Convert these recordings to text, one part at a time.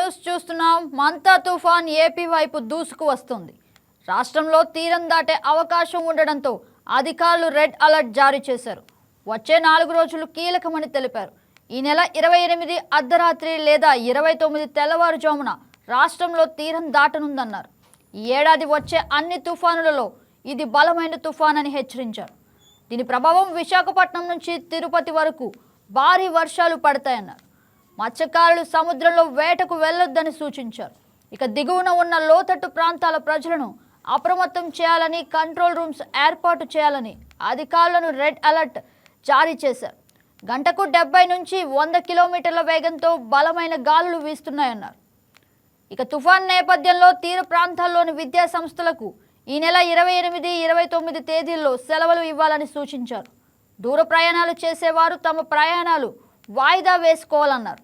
News చూస్తున్నాం. మంతా తుఫాన్ AP వైపు దూసుకు వస్తుంది. రాష్ట్రంలో తీరం దాటే అవకాశం ఉండడంతో అధికారులు రెడ్ అలర్ట్ జారీ చేశారు. వచ్చే నాలుగు రోజులు కీలకమని తెలిపారు. ఈ నెల ఇరవై ఎనిమిది అర్ధరాత్రి లేదా ఇరవై తొమ్మిది తెల్లవారుజామున రాష్ట్రంలో తీరం దాటనుందన్నారు. ఈ ఏడాది వచ్చే అన్ని తుఫానులలో ఇది బలమైన తుఫాన్ అని హెచ్చరించారు. దీని ప్రభావం విశాఖపట్నం నుంచి తిరుపతి వరకు భారీ వర్షాలు పడతాయన్నారు. మత్స్యకారులు సముద్రంలో వేటకు వెళ్ళొద్దని సూచించారు. ఇక దిగువన ఉన్న లోతట్టు ప్రాంతాల ప్రజలను అప్రమత్తం చేయాలని కంట్రోల్ రూమ్స్ ఏర్పాటు చేయాలని అధికారులను రెడ్ అలర్ట్ జారీ చేశారు. గంటకు డెబ్బై నుంచి వంద కిలోమీటర్ల వేగంతో బలమైన గాలులు వీస్తున్నాయన్నారు. ఇక తుఫాన్ నేపథ్యంలో తీర ప్రాంతాల్లోని విద్యా సంస్థలకు ఈ నెల ఇరవై ఎనిమిది ఇరవై తొమ్మిది తేదీల్లో సెలవులు ఇవ్వాలని సూచించారు. దూర ప్రయాణాలు చేసేవారు తమ ప్రయాణాలు వాయిదా వేసుకోవాలన్నారు.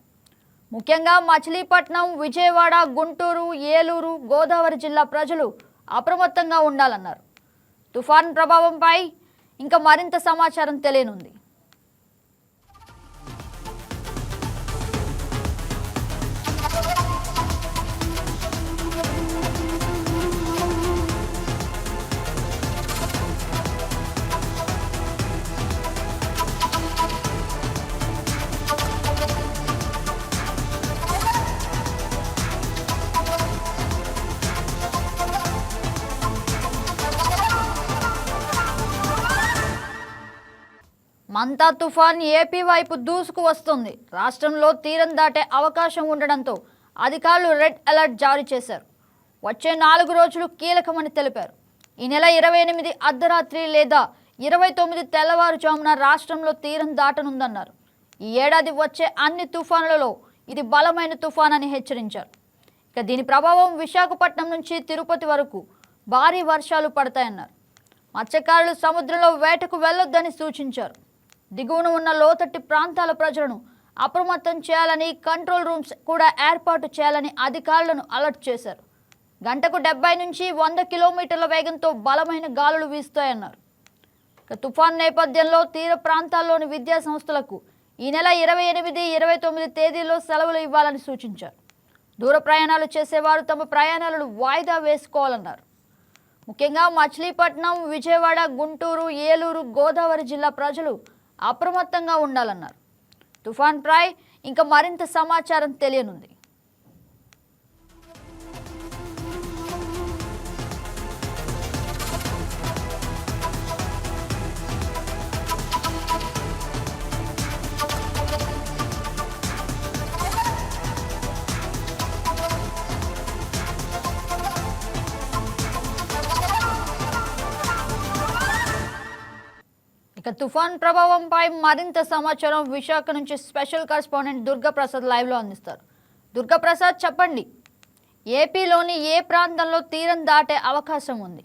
ముఖ్యంగా మచిలీపట్నం విజయవాడ గుంటూరు ఏలూరు గోదావరి జిల్లా ప్రజలు అప్రమత్తంగా ఉండాలన్నారు. తుఫాన్ ప్రభావంపై ఇంకా మరింత సమాచారం తెలియనుంది. మంతా తుఫాన్ ఏపీ వైపు దూసుకు వస్తుంది. రాష్ట్రంలో తీరం దాటే అవకాశం ఉండడంతో అధికారులు రెడ్ అలర్ట్ జారీ చేశారు. వచ్చే నాలుగు రోజులు కీలకమని తెలిపారు. ఈ నెల ఇరవై ఎనిమిది అర్ధరాత్రి లేదా ఇరవై తొమ్మిది తెల్లవారుజామున రాష్ట్రంలో తీరం దాటనుందన్నారు. ఈ ఏడాది వచ్చే అన్ని తుఫానులలో ఇది బలమైన తుఫాన్ అని హెచ్చరించారు. ఇక దీని ప్రభావం విశాఖపట్నం నుంచి తిరుపతి వరకు భారీ వర్షాలు పడతాయన్నారు. మత్స్యకారులు సముద్రంలో వేటకు వెళ్ళొద్దని సూచించారు. దిగువన ఉన్న లోతట్టి ప్రాంతాల ప్రజలను అప్రమత్తం చేయాలని కంట్రోల్ రూమ్స్ కూడా ఏర్పాటు చేయాలని అధికారులను అలర్ట్ చేశారు. గంటకు డెబ్బై నుంచి వంద కిలోమీటర్ల వేగంతో బలమైన గాలులు వీస్తాయన్నారు. ఇక తుఫాన్ నేపథ్యంలో తీర ప్రాంతాల్లోని విద్యా సంస్థలకు ఈ నెల ఇరవై ఎనిమిది ఇరవై తొమ్మిది తేదీల్లో సెలవులు ఇవ్వాలని సూచించారు. దూర ప్రయాణాలు చేసేవారు తమ ప్రయాణాలను వాయిదా వేసుకోవాలన్నారు. ముఖ్యంగా మచిలీపట్నం విజయవాడ గుంటూరు ఏలూరు గోదావరి జిల్లా ప్రజలు అప్రమత్తంగా ఉండాలన్నారు. తుఫాన్ ప్రాయ్ ఇంకా మరింత సమాచారం తెలియనుంది. తుఫాన్ ప్రభావంపై మరింత సమాచారం విశాఖ నుంచి స్పెషల్ కరెస్పాండెంట్ దుర్గాప్రసాద్ లైవ్లో అందిస్తారు. దుర్గాప్రసాద్ చెప్పండి. ఏపీలోని ఏ ప్రాంతంలో తీరం దాటే అవకాశం ఉంది?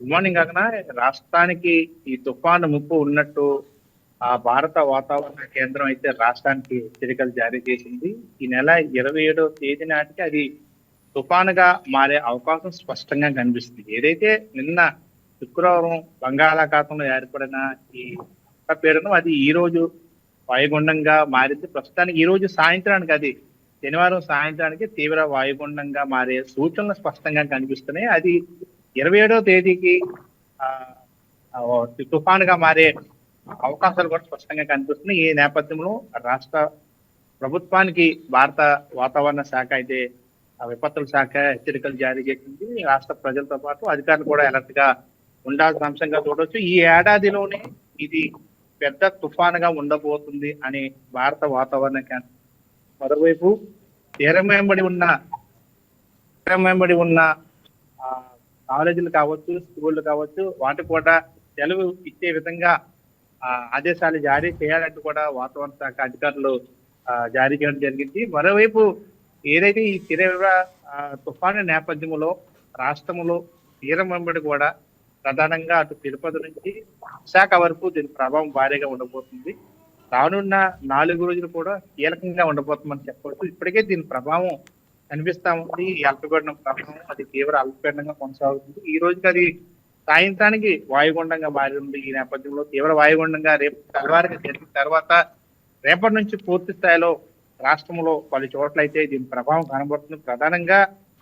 గుడ్ మార్నింగ్ కాకనా రాష్ట్రానికి ఈ తుఫాను ముప్పు ఉన్నట్టు ఆ భారత వాతావరణ కేంద్రం అయితే రాష్ట్రానికి హెచ్చరికలు జారీ చేసింది. ఈ నెల ఇరవై ఏడవ తేదీ నాటికి అది తుఫానుగా మారే అవకాశం స్పష్టంగా కనిపిస్తుంది. ఏదైతే నిన్న శుక్రవారం బంగాళాఖాతంలో ఏర్పడిన ఈ పీడనం అది ఈ రోజు వాయుగుండంగా మారింది. ప్రస్తుతానికి ఈ రోజు సాయంత్రానికి అది శనివారం సాయంత్రానికి తీవ్ర వాయుగుండంగా మారే సూచనలు స్పష్టంగా కనిపిస్తున్నాయి. అది ఇరవై ఏడవ తేదీకి ఆ, తుఫానుగా మారే అవకాశాలు కూడా స్పష్టంగా కనిపిస్తున్నాయి. ఈ నేపథ్యంలో రాష్ట్ర ప్రభుత్వానికి భారత వాతావరణ శాఖ అయితే ఆ విపత్తుల శాఖ హెచ్చరికలు జారీ చేసింది. రాష్ట్ర ప్రజలతో పాటు అధికారులు కూడా అలర్ట్గా ఉండాల్సిన అంశంగా చూడవచ్చు ఈ ఏడాదిలోనే ఇది పెద్ద తుఫానుగా ఉండబోతుంది అని భారత వాతావరణ కేంద్రం. మరోవైపు తీరం వెంబడి ఉన్న తీరం వెంబడి ఉన్న కాలేజీలు కావచ్చు స్కూళ్ళు కావచ్చు వాటికి కూడా సెలవు ఇచ్చే విధంగా ఆదేశాలు జారీ చేయాలంటూ కూడా వాతావరణ శాఖ అధికారులు జారీ చేయడం జరిగింది. మరోవైపు ఏదైతే ఈ తీవ్ర తుఫాను నేపథ్యంలో రాష్ట్రంలో తీరం వెంబడి కూడా ప్రధానంగా అటు తిరుపతి నుంచి విశాఖ వరకు దీని ప్రభావం భారీగా ఉండబోతుంది. రానున్న నాలుగు రోజులు కూడా కీలకంగా ఉండబోతుందని చెప్పవచ్చు. ఇప్పటికే దీని ప్రభావం కనిపిస్తా ఉంది. ఈ అల్పపీడనం ప్రభావం అది తీవ్ర అల్పపీడనంగా కొనసాగుతుంది. ఈ రోజుకి అది సాయంత్రానికి వాయుగుండంగా మారింది. ఈ నేపథ్యంలో తీవ్ర వాయుగుండంగా రేపు తెల్లవారికి జరిగిన తర్వాత రేపటి నుంచి పూర్తి స్థాయిలో రాష్ట్రంలో పలు చోట్ల అయితే దీని ప్రభావం కనబడుతుంది. ప్రధానంగా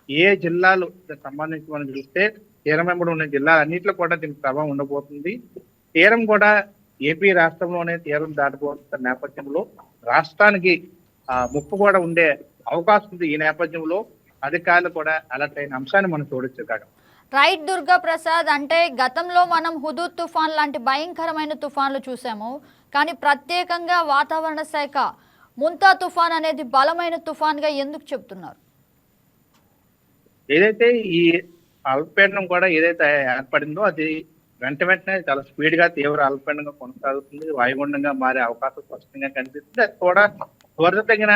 ఏ జిల్లాలు సంబంధించి మనం చూస్తే తీరం వెంబడి ఉన్న జిల్లాలన్నింటిలో కూడా దీనికి ప్రభావం ఉండబోతుంది. తీరం కూడా ఏపీ రాష్ట్రంలోనే తీరం దాటిపోతున్న నేపథ్యంలో రాష్ట్రానికి ఆ, ముప్పు కూడా ఉండే అవకాశం ఉంది ఈ నేపథ్యంలో. అధికారులు కూడా అలర్ట్ అయిన అంశాన్ని మనం చూడొచ్చు కాక రైట్ దుర్గా ప్రసాద్ అంటే గతంలో మనం హుదూద్ తుఫాన్ లాంటి భయంకరమైన తుఫాన్లు చూసాము. కానీ ప్రత్యేకంగా వాతావరణ శాఖ ముంతా తుఫాన్ అనేది బలమైన తుఫాన్గా ఎందుకు చెప్తున్నారు? ఏదైతే ఈ అల్పపీడనం కూడా ఏదైతే ఏర్పడిందో అది వెంట వెంటనే చాలా స్పీడ్గా తీవ్ర అల్పపీడనంగా కొనసాగుతుంది. వాయుగుండంగా మారే అవకాశం స్పష్టంగా కనిపిస్తుంది. అది కూడా త్వరత తగిన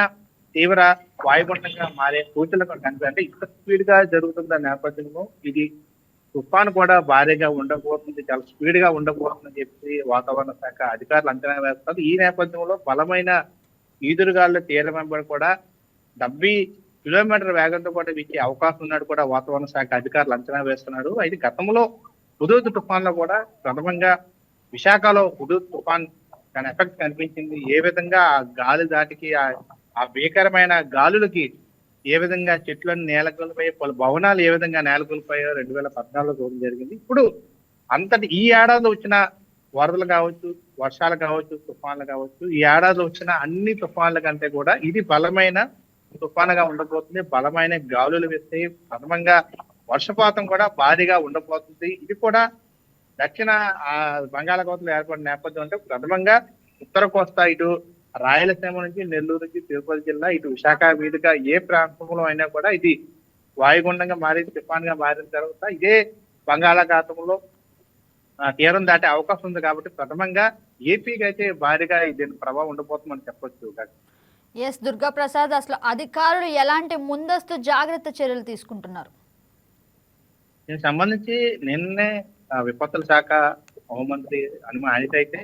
తీవ్ర వాయుగుండంగా మారే సూచనలు కూడా కనిపిస్తుంది అంటే ఇంత స్పీడ్గా జరుగుతున్న నేపథ్యంలో ఇది తుఫాను కూడా భారీగా ఉండబోతుంది. చాలా స్పీడ్గా ఉండబోతుందని చెప్పి వాతావరణ శాఖ అధికారులు అంచనా వేస్తారు ఈ నేపథ్యంలో బలమైన ఈదురుగాళ్ళ తీరం వెంబడి కూడా డబ్బీ కిలోమీటర్ వేగంతో పాటు వీచే అవకాశం ఉన్నట్టు కూడా వాతావరణ శాఖ అధికారులు అంచనా వేస్తున్నారు. అయితే గతంలో హుదూద్ తుఫాన్లో కూడా ప్రథమంగా విశాఖలో హుదూద్ తుఫాన్ దాని ఎఫెక్ట్ కనిపించింది. ఏ విధంగా ఆ గాలి దాటికి ఆ- ఆ భీకరమైన గాలులకి ఏ విధంగా చెట్లను నేలకొల్పోయి పలు భవనాలు ఏ విధంగా నేలకొల్పోయాయో రెండు వేల పద్నాలుగులో చూడడం జరిగింది. ఇప్పుడు అంతటి ఈ ఏడాది వచ్చిన వరదలు కావచ్చు వర్షాలు కావచ్చు తుఫాన్లు కావచ్చు ఈ ఏడాది వచ్చిన అన్ని తుఫాన్ల కంటే కూడా ఇది బలమైన తుఫానుగా ఉండబోతుంది బలమైన గాలులు వేస్తాయి ప్రథమంగా వర్షపాతం కూడా భారీగా ఉండబోతుంది. ఇది కూడా దక్షిణ ఆ బంగాళాఖాతంలో ఏర్పడిన నేపథ్యం అంటే ప్రథమంగా ఉత్తర కోస్తా ఇటు రాయలసీమ నుంచి నెల్లూరు నుంచి తిరుపతి జిల్లా ఇటు విశాఖ మీదుగా ఏ ప్రాంతంలో అయినా కూడా ఇది వాయుగుండంగా మారి తుఫాన్గా మారిన తర్వాత ఇదే బంగాళాఖాతంలో తీరం దాటే అవకాశం ఉంది కాబట్టి ప్రథమంగా ఏపీకి అయితే భారీగా దీని ప్రభావం ఉండబోతుందని చెప్పొచ్చు ఎస్ దుర్గా ప్రసాద్ అసలు అధికారులు ఎలాంటి ముందస్తు జాగ్రత్త చర్యలు తీసుకుంటున్నారు? దీనికి సంబంధించి నిన్నే విపత్తుల శాఖ హోంమంత్రి హనుమ అయితే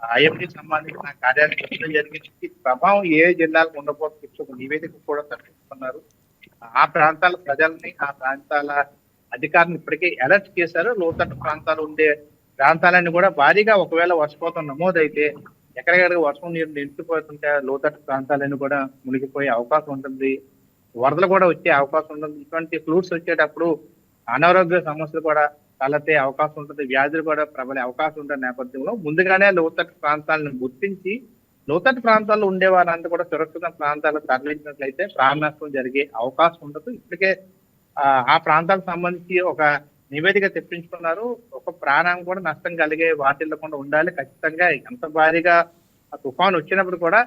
ఐఎండీకి సంబంధించిన కార్యాలయం జరిగింది ప్రభావం ఏ జిల్లాలకు ఉండబోతుంది ఒక నివేదిక కూడా తప్పిస్తున్నారు. ఆ ప్రాంతాల ప్రజల్ని ఆ ప్రాంతాల అధికారులను ఇప్పటికే అలర్ట్ చేశారు. లోతట్టు ప్రాంతాలు ఉండే ప్రాంతాలన్నీ కూడా భారీగా ఒకవేళ వర్షపాతం నమోదైతే ఎక్కడెక్కడ వర్షం నీరు నిలిచిపోతుంటే లోతట్టు ప్రాంతాలన్నీ కూడా మునిగిపోయే అవకాశం ఉంటుంది. వరదలు కూడా వచ్చే అవకాశం ఉంటుంది. ఇటువంటి ఫ్లూట్స్ వచ్చేటప్పుడు అనారోగ్య సమస్యలు కూడా తలెత్తే అవకాశం ఉంటుంది. వ్యాధులు కూడా ప్రబలే అవకాశం ఉంటుంది నేపథ్యంలో. ముందుగానే లోతట్టు ప్రాంతాలను గుర్తించి లోతట్టు ప్రాంతాల్లో ఉండే వారంతా కూడా సురక్షిత ప్రాంతాలకు తరలించినట్లయితే ప్రాణ నష్టం జరిగే అవకాశం ఉండదు ఇప్పటికే ఆ ప్రాంతాలకు సంబంధించి ఒక నివేదిక తెప్పించుకున్నారు. ఒక ప్రాణం కూడా నష్టం కలిగే వాటిల్లకుండా ఉండాలి. ఖచ్చితంగా ఎంత భారీగా ఆ తుఫాను వచ్చినప్పుడు కూడా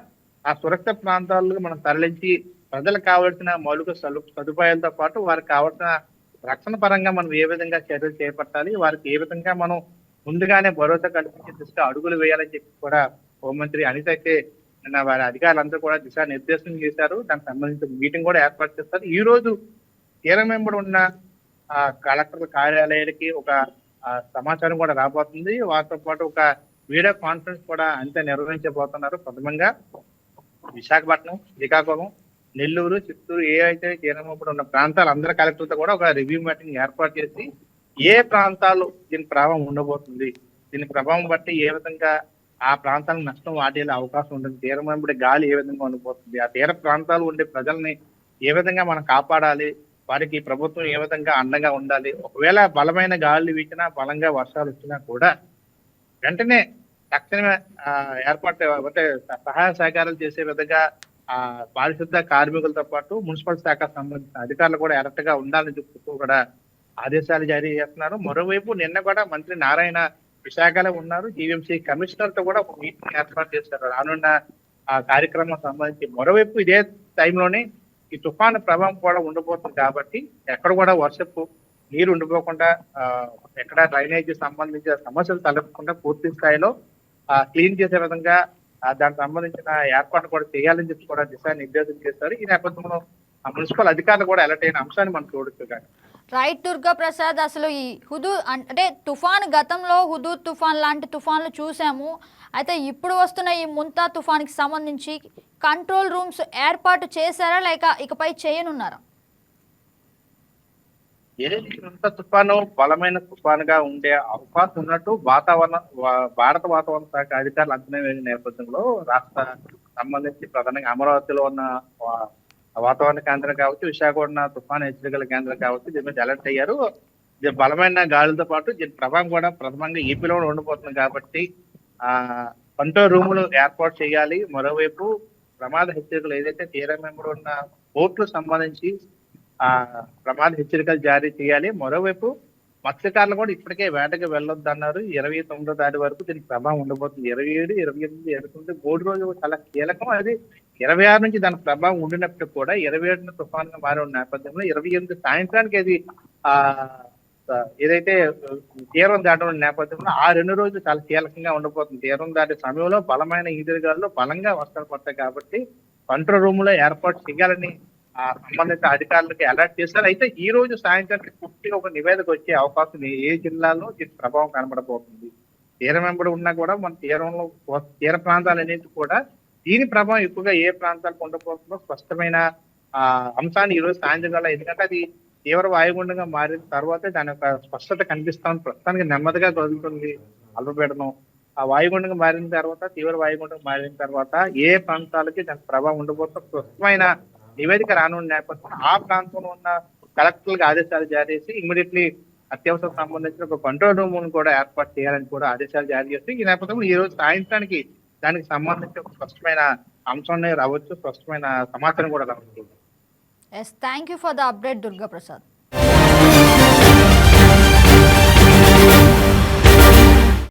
ఆ సురక్షిత ప్రాంతాలకు మనం తరలించి ప్రజలకు కావాల్సిన మౌలిక సదుపాయాలతో పాటు వారికి కావాల్సిన రక్షణ పరంగా మనం ఏ విధంగా చర్యలు చేపట్టాలి వారికి ఏ విధంగా మనం ముందుగానే భరోసా కల్పించే దిశగా అడుగులు వేయాలని చెప్పి కూడా హోంమంత్రి అనిత అయితే నిన్న వారి అధికారులందరూ కూడా దిశానిర్దేశం చేశారు. దానికి సంబంధించిన మీటింగ్ కూడా ఏర్పాటు చేస్తారు. ఈ రోజు తీరం వెంబడి ఉన్న ఆ కలెక్టర్ కార్యాలయానికి ఒక సమాచారం కూడా రాబోతుంది. వారితో పాటు ఒక వీడియో కాన్ఫరెన్స్ కూడా అంతే నిర్వహించబోతున్నారు. ప్రథమంగా విశాఖపట్నం శ్రీకాకుళం నెల్లూరు చిత్తూరు ఏ అయితే చీరమప్పుడు ఉన్న ప్రాంతాలు అందరి కలెక్టర్లతో కూడా ఒక రివ్యూ మీటింగ్ ఏర్పాటు చేసి ఏ ప్రాంతాలు దీని ప్రభావం ఉండబోతుంది దీని ప్రభావం బట్టి ఏ విధంగా ఆ ప్రాంతాలకు నష్టం వాటిల్లే అవకాశం ఉంటుంది తీరం గాలి ఏ విధంగా ఉండబోతుంది ఆ తీర ప్రాంతాలు ఉండే ప్రజల్ని ఏ విధంగా మనం కాపాడాలి వారికి ప్రభుత్వం ఏ విధంగా అండగా ఉండాలి? ఒకవేళ బలమైన గాలి వీచినా బలంగా వర్షాలు వచ్చినా కూడా వెంటనే తక్షణమే ఆ, ఏర్పాటు అంటే సహాయ సహకారాలు చేసే విధంగా ఆ పారిశుద్ధ కార్మికులతో పాటు మున్సిపల్ శాఖ సంబంధించిన అధికారులు కూడా అలర్ట్గా ఉండాలని చెప్తూ కూడా ఆదేశాలు జారీ చేస్తున్నారు. మరోవైపు నిన్న కూడా మంత్రి నారాయణ విశాఖలో ఉన్నారు. జీవీఎంసీ కమిషనర్తో కూడా ఒక మీటింగ్ ఏర్పాటు చేశారు. రానున్న ఆ కార్యక్రమం సంబంధించి. మరోవైపు ఇదే టైంలోనే ఈ తుఫాను ప్రభావం కూడా ఉండబోతుంది కాబట్టి ఎక్కడ కూడా వర్షపు నీరు ఉండిపోకుండా ఆ, ఎక్కడ డ్రైనేజ్ సంబంధించిన సమస్యలు తలపకుండా పూర్తి స్థాయిలో క్లీన్ చేసే విధంగా దానికి సంబంధించిన ఏర్పాట్లు కూడా చేయాలని చెప్పి కూడా దిశానిర్దేశం చేశారు. ఈ నేపథ్యంలో ఆ మున్సిపల్ అధికారులు కూడా అలర్ట్ అయిన అంశాన్ని మనం చూడొచ్చు కానీ రైట్ దుర్గా ప్రసాద్ అసలు ఈ హుదూ అంటే తుఫాన్ గతంలో హుదూ తుఫాన్ లాంటి తుఫాన్లు చూసాము. అయితే ఇప్పుడు వస్తున్న ఈ ముంతా తుఫాన్కి సంబంధించి కంట్రోల్ రూమ్స్ ఏర్పాటు చేశారా? లేక ఇకపై చేయనున్నారా? ఇంత తుఫాను బలమైన తుఫానుగా ఉండే అవకాశం ఉన్నట్టు వాతావరణ భారత వాతావరణ శాఖ అధికారులు అంచనా వేసిన నేపథ్యంలో రాష్ట్ర సంబంధించి ప్రధానంగా అమరావతిలో ఉన్న వాతావరణ కేంద్రం కావచ్చు విశాఖపట్నం ఉన్న తుఫాను హెచ్చరికల కేంద్రం కావచ్చు దీని మీద అలర్ట్ అయ్యారు. బలమైన గాలులతో పాటు దీని ప్రభావం కూడా ప్రథమంగా ఏపీలో ఉండిపోతుంది కాబట్టి ఆ కంట్రోల్ రూములు ఏర్పాటు చేయాలి. మరోవైపు ప్రమాద హెచ్చరికలు ఏదైతే తీరం వెంబడి ఉన్న పోర్టులకు సంబంధించి ఆ ప్రమాద హెచ్చరికలు జారీ చేయాలి. మరోవైపు మత్స్యకారులు కూడా ఇప్పటికే వేటకి వెళ్ళొద్దు అన్నారు ఇరవై తొమ్మిదో తారీఖు వరకు దీనికి ప్రభావం ఉండబోతుంది. ఇరవై ఏడు ఇరవై ఎనిమిది ఇరవై తొమ్మిది మూడు రోజులు చాలా కీలకం. అది ఇరవై ఆరు నుంచి దాని ప్రభావం ఉండినప్పుడు కూడా ఇరవై ఏడున తుఫాన్గా మారిన నేపథ్యంలో ఇరవై ఎనిమిది సాయంత్రానికి అది ఆ ఏదైతే తీరం దాటడం నేపథ్యంలో ఆ రెండు రోజులు చాలా కీలకంగా ఉండబోతుంది. తీరం దాటే సమయంలో బలమైన ఈదురుగాల్లో బలంగా వర్షాలు పడతాయి కాబట్టి కంట్రోల్ రూమ్లో ఏర్పాటు చేయాలని సంబంధిత అధికారులకి అలర్ట్ చేశారు అయితే ఈ రోజు సాయంత్రానికి పూర్తిగా ఒక నివేదిక వచ్చే అవకాశం ఏ జిల్లాలో దీని ప్రభావం కనబడబోతుంది? తీరం వెంబడి ఉన్నా కూడా మన తీరంలో తీర ప్రాంతాలు అనేది కూడా దీని ప్రభావం ఎక్కువగా ఏ ప్రాంతాలకు ఉండబోతుందో స్పష్టమైన ఆ అంశాన్ని ఈ రోజు సాయంత్రం కల్లా ఎందుకంటే అది తీవ్ర వాయుగుండంగా మారిన తర్వాత దాని యొక్క స్పష్టత కనిపిస్తా ఉంది. ప్రస్తుతానికి నెమ్మదిగా కదులుతుంది అల్పపీడనం. ఆ వాయుగుండంగా మారిన తర్వాత తీవ్ర వాయుగుండంగా మారిన తర్వాత ఏ ప్రాంతాలకి దాని ప్రభావం ఉండబోతుందో స్పష్టమైన నివేదిక రానున్న నేపథ్యంలో ఆ ప్రాంతంలో ఉన్న కలెక్టర్లకు ఆదేశాలు జారీ చేసి ఇమీడియట్లీ అత్యవసర సంబంధించిన ఒక కంట్రోల్ రూమ్ కూడా ఏర్పాటు చేయాలని కూడా ఆదేశాలు జారీ చేసి ఈ నేపథ్యంలో ఈ రోజు సాయంత్రానికి దానికి సంబంధించి ఒక స్పష్టమైన అంశం రావచ్చు స్పష్టమైన సమాచారం కూడా రావచ్చు yes thank you for the update Durga Prasad